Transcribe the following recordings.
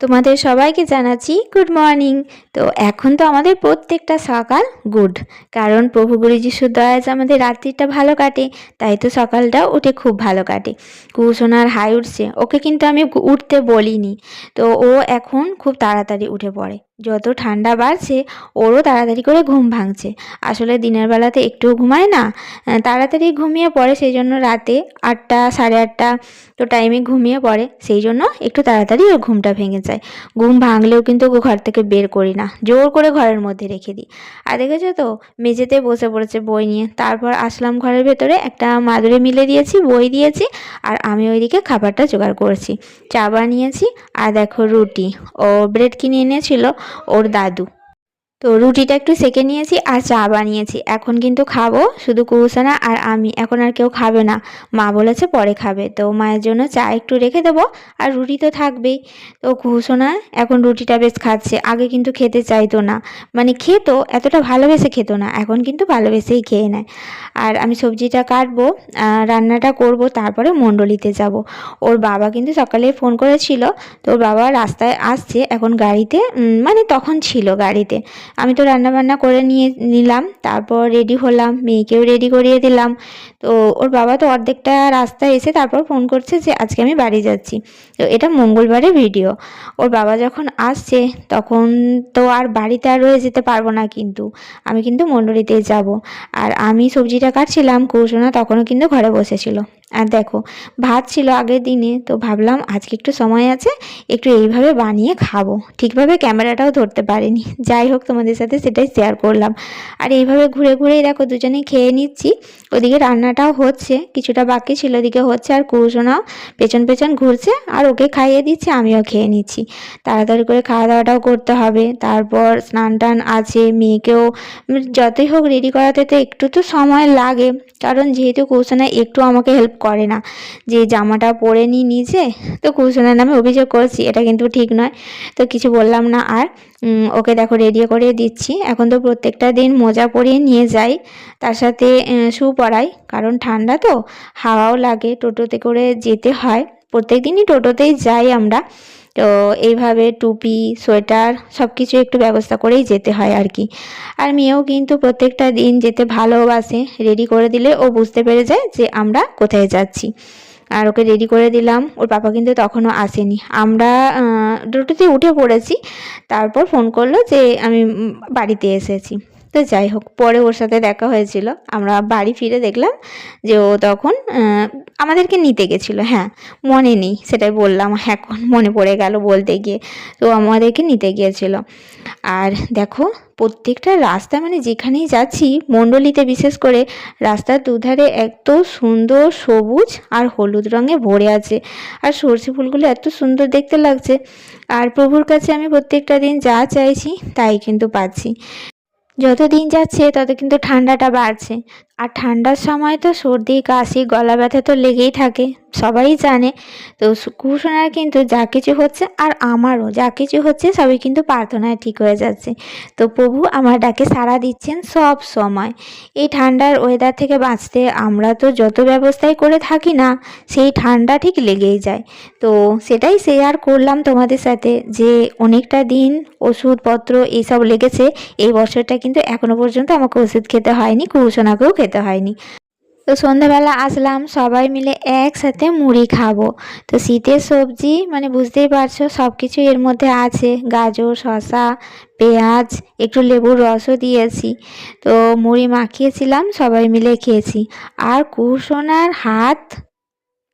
তোমাদের সবাইকে জানাচ্ছি গুড মর্নিং তো এখন তো আমাদের প্রত্যেকটা সকাল গুড কারণ প্রভু গুরু যিশুর দয়াজ আমাদের রাত্রিটা ভালো কাটে, তাই তো সকালটা উঠে খুব ভালো কাটে। কুসোনার হাই উঠছে, ওকে কিন্তু আমি উঠতে বলিনি। তো ও এখন খুব তাড়াতাড়ি উঠে পড়ে। যত ঠান্ডা বাড়ছে, ওরও তাড়াতাড়ি করে ঘুম ভাঙছে। আসলে দিনের বেলাতে একটুও ঘুমায় না। তাড়াতাড়ি ঘুমিয়ে পড়ে সেই জন্য রাতে আটটা, সাড়ে আটটা তো টাইমে ঘুমিয়ে পড়ে। সেই জন্য একটু তাড়াতাড়ি ওর ঘুমটা ভেঙে যায়। ঘুম ভাঙলেও কিন্তু ওকে ঘর থেকে বের করি না। জোর করে ঘরের মধ্যে রেখে দিই। আর দেখেছ তো, মেঝেতে বসে পড়েছে বই নিয়ে। তারপর আসলাম ঘরের ভেতরে, একটা মাদুরে মিলে দিয়েছি, বই দিয়েছি, আর আমি ওইদিকে খাবারটা জোগাড় করেছি। চা বানিয়েছি, আর দেখো রুটি। ও ব্রেড কিনে এনেছিল। ওর দাদু তো রুটিটা একটু সেকে নিয়েছি আর চা বানিয়েছি। এখন কিন্তু খাব শুধু কুহুসানা আর আমি। এখন আর কেউ খাবে না। মা বলেছে পরে খাবে। তো মায়ের জন্য চা একটু রেখে দেবো আর রুটি তো থাকবেই। তো কুহুসোনা এখন রুটিটা বেশ খাচ্ছে। আগে কিন্তু খেতে চাইতো না। মানে খেতো, এতটা ভালোবেসে খেতো না। এখন কিন্তু ভালোবেসেই খেয়ে নেয়। আর আমি সবজিটা কাটবো রান্নাটা করব, তারপরে মণ্ডলিতে যাব। ওর বাবা কিন্তু সকালে ফোন করেছিল। তো ওর বাবা রাস্তায় আসছে। এখন গাড়িতে মানে তখন ছিল গাড়িতে। আমি তো রান্না বান্না করে নিয়ে নিলাম, তারপর রেডি হলাম, মেয়েকেও রেডি করিয়ে দিলাম। তো ওর বাবা তো অর্ধেকটা রাস্তায় এসে তারপর ফোন করছে যে আজকে আমি বাড়ি যাচ্ছি। তো এটা মঙ্গলবারের ভিডিও ওর বাবা যখন আসছে তখন তো আর বাড়িতে আর রয়ে যেতে পারব না কিন্তু। আমি কিন্তু মণ্ডলীতেই যাব। আর আমি সবজিটা কাটছিলাম কৌশনা তখনও কিন্তু ঘরে বসেছিল। আর দেখো, ভাত ছিল আগের দিনে, তো ভাবলাম আজকে একটু সময় আছে, একটু এইভাবে বানিয়ে খাব। ঠিকভাবে ক্যামেরাটাও ধরতে পারিনি। যাই হোক, তোমাদের সাথে সেটাই শেয়ার করলাম। আর এইভাবে ঘুরে ঘুরেই দেখো, দুজনেই খেয়ে নিচ্ছি। ওদিকে রান্নাটাও হচ্ছে, কিছুটা বাকি ছিল, ওদিকে হচ্ছে আর কুসোনাও পেছন পেছন ঘুরছে, আর ওকে খাইয়ে দিচ্ছে, আমিও খেয়ে নিচ্ছি। তাড়াতাড়ি করে খাওয়া দাওয়াটাও করতে হবে। তারপর স্নান টান আছে, মেয়েকেও যতই হোক রেডি করাতে তো একটু তো সময় লাগে। কারণ যেহেতু কৌশনা একটু আমাকে হেল্প করে না। যে জামাটা পরে নি নিজে, তো কৌশনার নামে অভিযোগ করছি, এটা কিন্তু ঠিক নয়। তো কিছু বললাম না আর ওকে দেখো রেডি করে দিচ্ছি। এখন তো প্রত্যেকটা দিন মোজা পরিয়ে নিয়ে যাই। তার সাথে শু পরাই, কারণ ঠান্ডা তো, হাওয়াও লাগে, টোটোতে করে যেতে হয়। প্রত্যেক দিনই টোটোতেই যাই আমরা। তো এইভাবে টুপি, সোয়েটার সব কিছু একটু ব্যবস্থা করেই যেতে হয় আর কি। আর মেয়েও কিন্তু প্রত্যেকটা দিন যেতে ভালোবাসে রেডি করে দিলে ও বুঝতে পেরে যায় যে আমরা কোথায় যাচ্ছি। আর ওকে রেডি করে দিলাম, ওর পাপা কিন্তু তখনও আসেনি। আমরা দুটোতে উঠে পড়েছি, তারপর ফোন করল যে আমি বাড়িতে এসেছি। তো যাই হোক, পরে ওর সাথে দেখা হয়েছিল। আমরা বাড়ি ফিরে দেখলাম যে ও তখন আমাদেরকে নিতে গেছিল। হ্যাঁ মনে নেই, সেটাই বললাম। এখন মনে পড়ে গেল বলতে গিয়ে। তো আমাদেরকে নিতে গিয়েছিল। আর দেখো, প্রত্যেকটা রাস্তা মানে যেখানেই যাচ্ছি, মণ্ডলিতে বিশেষ করে, রাস্তার দুধারে এত সুন্দর সবুজ আর হলুদ রঙে ভরে আছে। আর সর্ষে ফুলগুলো এত সুন্দর দেখতে লাগছে। আর প্রভুর কাছে আমি প্রত্যেকটা দিন যা চাইছি, তাই কিন্তু পাচ্ছি। যত দিন যাচ্ছে তত কিন্তু ঠান্ডাটা বাড়ছে। আর ঠান্ডার সময় তো সর্দি, কাশি, গলা ব্যথা তো লেগেই থাকে, সবাই জানে। তো কুসোনার কিন্তু যা কিছু হচ্ছে আর আমারও যা কিছু হচ্ছে, সবই কিন্তু প্রার্থনায় ঠিক হয়ে যাচ্ছে। তো প্রভু আমার ডাকে সাড়া দিচ্ছেন সব সময়। এই ঠান্ডার ওয়েদার থেকে বাঁচতে আমরা তো যত ব্যবস্থাই করে থাকি না, সেই ঠান্ডা ঠিক লেগেই যায়। তো সেটাই শেয়ার করলাম তোমাদের সাথে যে অনেকটা দিন ওষুধপত্র এইসব লেগেছে, এই বছরটা কিন্তু এখনও পর্যন্ত আমাকে ওষুধ খেতে হয়নি, কুসোনাকেও খেতে হয়নি। তো সন্ধ্যাবেলা আসলাম, সবাই মিলে একসাথে মুড়ি খাব। তো শীতের সবজি মানে বুঝতেই পারছ সব কিছু এর মধ্যে আছে। গাজর শশা পেঁয়াজ, একটু লেবুর রসও দিয়েছি। তো মুড়ি মাখিয়েছিলাম, সবাই মিলে খেয়েছি। আর কুসোনার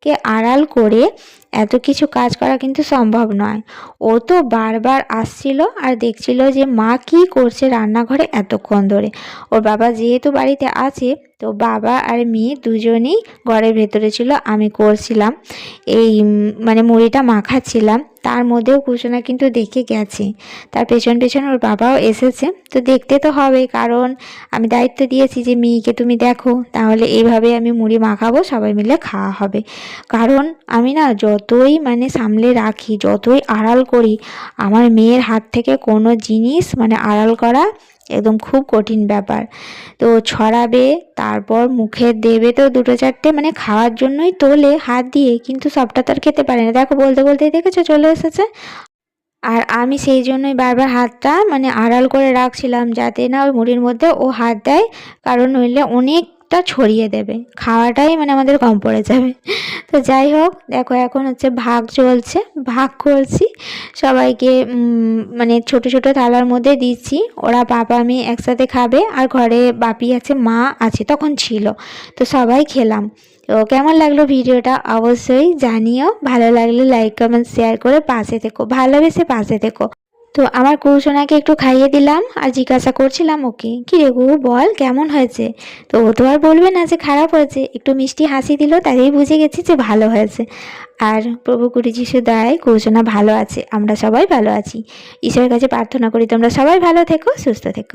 হাতকে আড়াল করে এত কিছু কাজ করা কিন্তু সম্ভব নয়। ও তো বারবার আসছিল আর দেখছিল যে মা কি করছে রান্নাঘরে এতক্ষণ ধরে। ওর বাবা যেহেতু বাড়িতে আছে তো বাবা আর মেয়ে দুজনেই ঘরের ভেতরে ছিল, আমি করছিলাম। এই মানে মুড়িটা মাখাচ্ছিলাম। তার মধ্যেও কুসুনা কিন্তু দেখে গেছে। তার পেছন পেছন ওর বাবাও এসেছে। তো দেখতে তো হবে কারণ আমি দায়িত্ব দিয়েছি যে, মেয়েকে তুমি দেখো, তাহলে এইভাবে আমি মুড়ি মাখাবো, সবাই মিলে খাওয়া হবে। কারণ আমি না যতই মানে সামলে রাখি, যতই আড়াল করি, আমার মেয়ের হাত থেকে কোনো জিনিস মানে আড়াল করা একদম খুব কঠিন ব্যাপার। তো ছড়াবে, তারপর মুখে দেবে তো দুটো চারটে মানে খাওয়ার জন্যই তোলে হাত দিয়ে, কিন্তু সবটা তার খেতে পারে না। দেখো বলতে বলতেই দেখেছ চলে এসেছে। আর আমি সেই জন্যই বারবার হাতটা মানে আড়াল করে রাখছিলাম যাতে না ওই মুড়ির মধ্যে ও হাত দেয়, কারণ নইলে অনেকটা ছড়িয়ে দেবে। খাওয়াটাই মানে আমাদের কম পড়ে যাবে। তো যাই হোক, দেখো এখন হচ্ছে ভাগ চলছে, ভাগ করছি। সবাইকে মানে ছোট ছোট থালার মধ্যে দিচ্ছি। ওরা বাবা আমি একসাথে খাবে আর ঘরে বাপি আছে, মা আছে, তখন ছিল। তো সবাই খেলাম। তো কেমন লাগল ভিডিওটা অবশ্যই জানিও। ভালো লাগলে লাইক কমেন্ট শেয়ার করে পাশে থেকো। ভালোবেসে পাশে থেকো। তো আমার কৌশনাকে একটু খাইয়ে দিলাম আর জিজ্ঞাসা করছিলাম ওকে, কি রে গু বল, কেমন হয়েছে? তো ও তো আর বলবে না যে খারাপ হয়েছে, একটু মিষ্টি হাসি দিল, তাতেই বুঝে গেছি যে ভালো হয়েছে। আর প্রভু কুড়ি যিশু দায় কৌশনা ভালো আছে, আমরা সবাই ভালো আছি। ঈশ্বরের কাছে প্রার্থনা করি তোমরা সবাই ভালো থেকো, সুস্থ থেকো।